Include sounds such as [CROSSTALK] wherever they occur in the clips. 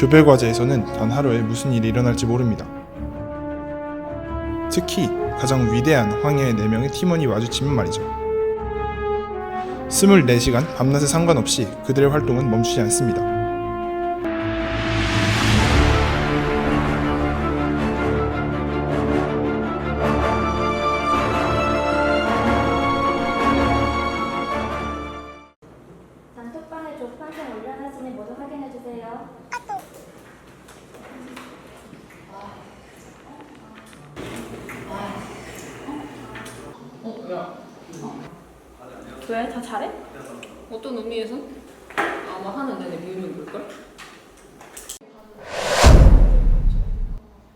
조별 과제에서는 단 하루에 무슨 일이 일어날지 모릅니다. 특히 가장 위대한 황해의 4명의 팀원이 마주치면 말이죠. 24시간 밤낮에 상관없이 그들의 활동은 멈추지 않습니다. 왜? 다 잘해? 어떤 의미에서? 아마 하는 내내 미우는 걸걸?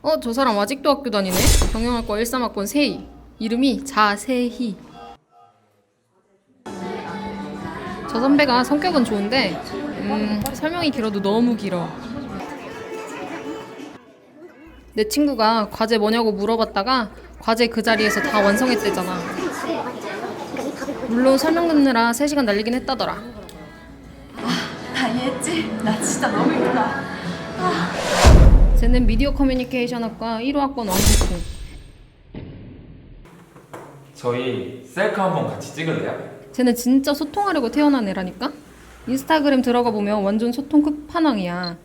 어, 저 사람 아직도 학교 다니네? 경영학과 13학번 세희. 이름이 자세희. 저 선배가 성격은 좋은데, 음, 설명이 길어도 너무 길어. 내 친구가 과제 뭐냐고 물어봤다가 과제 그 자리에서 다 완성했대잖아. 물론 설명 듣느라 3시간 날리긴 했다더라. 다 이해했지? 나 진짜 너무 힘들다. 쟤는 미디어 커뮤니케이션 학과 1호 학번 왕국고. 저희 셀카 한번 같이 찍을래요? 쟤는 진짜 소통하려고 태어난 애라니까? 인스타그램 들어가 보면 완전 소통 끝판왕이야.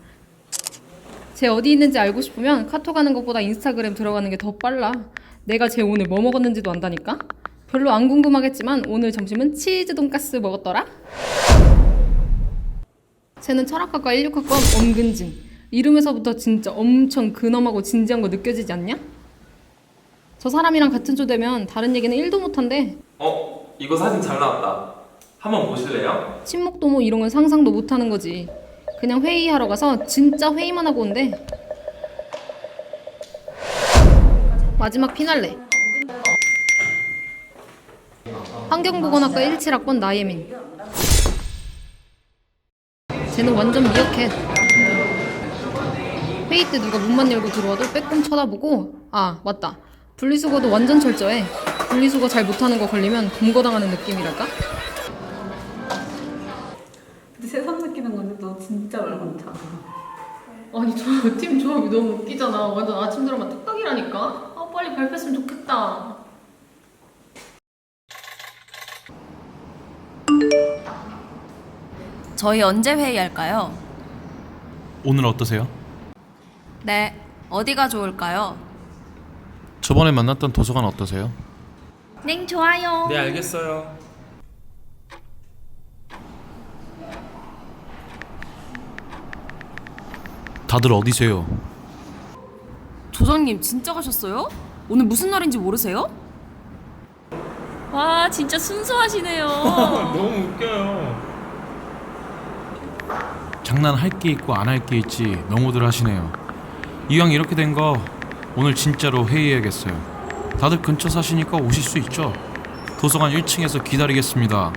쟤 어디 있는지 알고 싶으면 카톡 하는 것보다 인스타그램 들어가는 게 더 빨라. 내가 쟤 오늘 뭐 먹었는지도 안다니까? 별로 안 궁금하겠지만 오늘 점심은 치즈 돈가스 먹었더라? 쟤는 철학학과 16학번 엄근진. 이름에서부터 진짜 엄청 근엄하고 진지한 거 느껴지지 않냐? 저 사람이랑 같은 조 되면 다른 얘기는 1도 못한대. 어? 이거 사진 잘 나왔다. 한번 보실래요? 친목도 뭐 이런 건 상상도 못 하는 거지. 그냥 회의하러 가서 진짜 회의만 하고 온대. 마지막 피날레. 환경보건학과 17학번 나예민. 쟤는 완전 미역해. 회의 때 누가 문만 열고 들어와도 빼꼼 쳐다보고 아 맞다 분리수거도 완전 철저해 분리수거 잘 못하는 거 걸리면 검거당하는 느낌이랄까? 근데 세상 느끼는 건데 너 진짜 말 많다. 아니 저 팀 조합이 너무 웃기잖아. 완전 아침 드라마 특각이라니까. 아 빨리 발표했으면 좋겠다. 저희 언제 회의할까요? 오늘 어떠세요? 네. 어디가 좋을까요? 저번에 만났던 도서관 어떠세요? 네, 좋아요. 네 알겠어요. 다들 어디세요? 조장님 진짜 가셨어요? 오늘 무슨 날인지 모르세요? 와, 진짜 순수하시네요. [LAUGHS] 너무 웃겨요. 장난할 게 있고 안 할 게 있지 너무들 하시네요. 이왕 이렇게 된 거 오늘 진짜로 회의해야겠어요. 다들 근처 사시니까 오실 수 있죠? 도서관 1층에서 기다리겠습니다.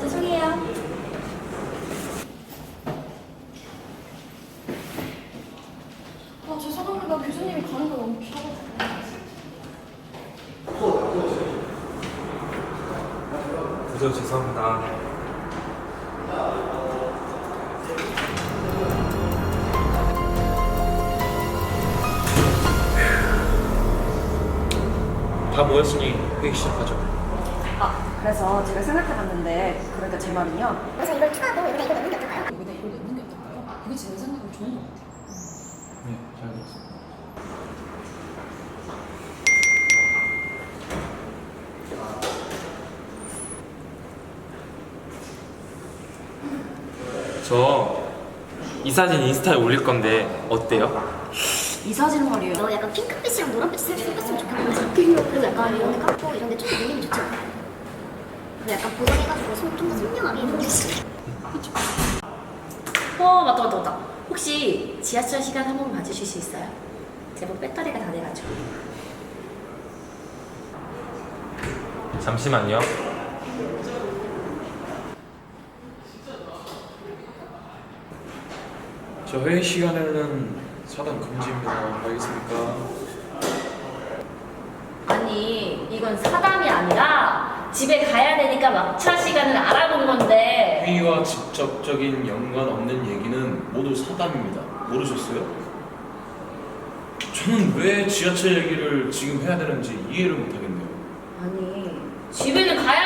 죄송해요. 아 죄송합니다. 교수님이 가는 거 너무 귀찮아. 부서 죄송합니다. 다 모였으니 회의 시작하죠. 아, 그래서 제가 생각해봤는데 그러니까 제 말은요. 그래서 이걸 추가하고 여기다 이거 넣는 게 어떨까요? 여기다 이걸 넣는 게 어떨까요? 그게 제 생각은 좋은 것 같아요. 네, 잘 들었습니다. 저 이 사진 인스타에 올릴 건데 어때요? 이 사진 말이에요. 너 약간 핑크빛이랑 노란빛 섞였으면 좋겠는데 그리고 약간 이런 데 깎고 이런 데좀 올리면 좋지? 그리고 약간 보정해가지고 좀더 선명하게 이렇게 어 맞다 맞다 맞다 혹시 지하철 시간 한 번 봐주실 수 있어요? 제법 배터리가 다 돼가지고 잠시만요. 저 회의 시간에는 사당 금지입니다. 알겠습니까? 아니 이건 사담이 아니라 집에 가야 되니까 막차 시간을 알아본 건데 회의와 직접적인 연관 없는 얘기는 모두 사담입니다. 모르셨어요? 저는 왜 지하철 얘기를 지금 해야 되는지 이해를 못하겠네요. 아니 집에는 가야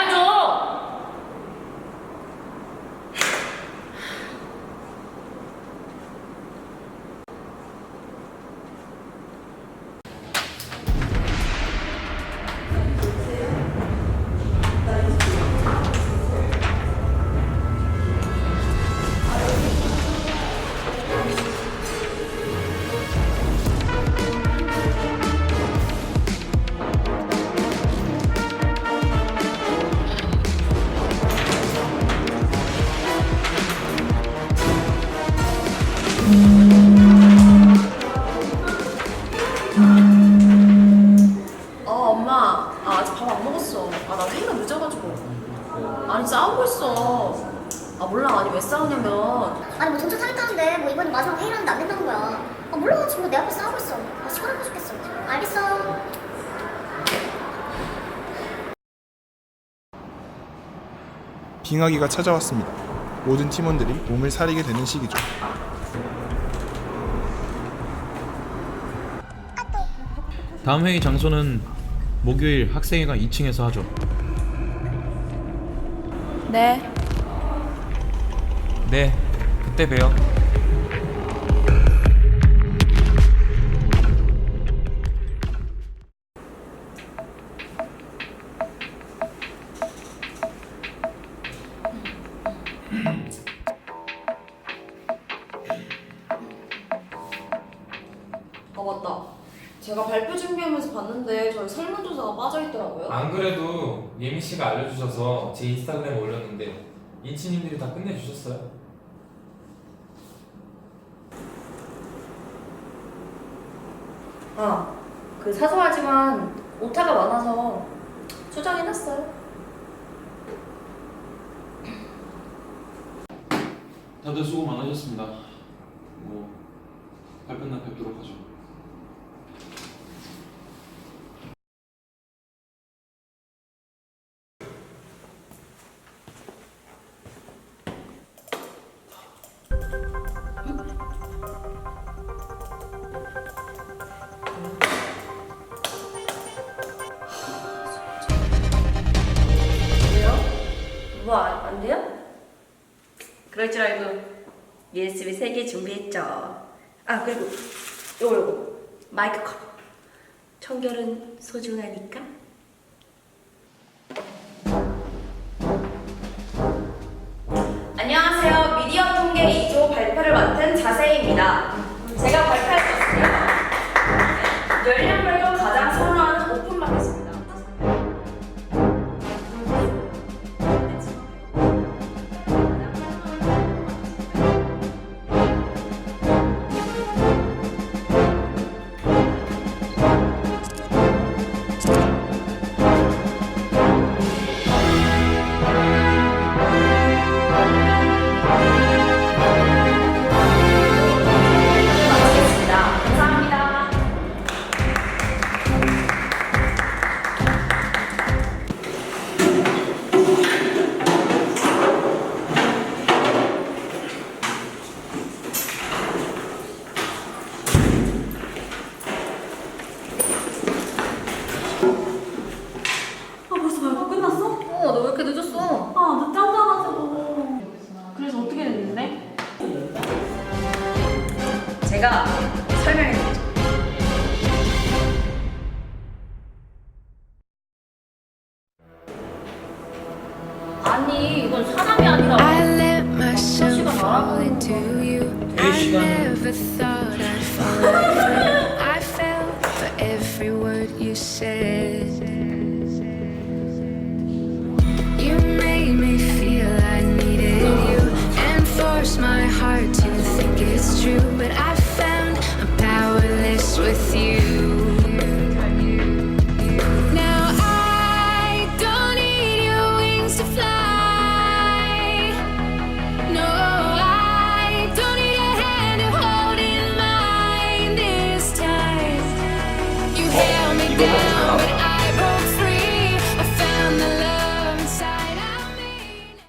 아 엄마. 아, 아직 밥 안 먹었어. 아 나 회의가 늦어가지고. 아니 싸우고 있어. 아 몰라. 아니 왜 싸우냐면. 아니 뭐 전체 사기타는데 뭐 이번에 마지막 회의라는데 안 된다는 거야. 아 몰라 지금 내 앞에 싸우고 있어. 아 시끄러워 죽겠어. 알겠어. 빙하기가 찾아왔습니다. 모든 팀원들이 몸을 사리게 되는 시기죠. 다음 회의 장소는 목요일 학생회관 2층에서 하죠. 네. 네, 그때 봬요. 아 맞다 제가 발표 준비하면서 봤는데 저희 설문조사가 빠져있더라고요 안 그래도 예미 씨가 알려주셔서 제 인스타그램에 올렸는데 인치님들이 다 끝내주셨어요. 아, 그 사소하지만 오타가 많아서 수정해놨어요. 다들 수고 많으셨습니다. 뭐 발표 날 뵙도록 하죠. 뭐안 돼요? 그럴 줄 알고 USB 3개 준비했죠. 아 그리고 요거 요거 마이크 커버. 청결은 소중하니까. 제가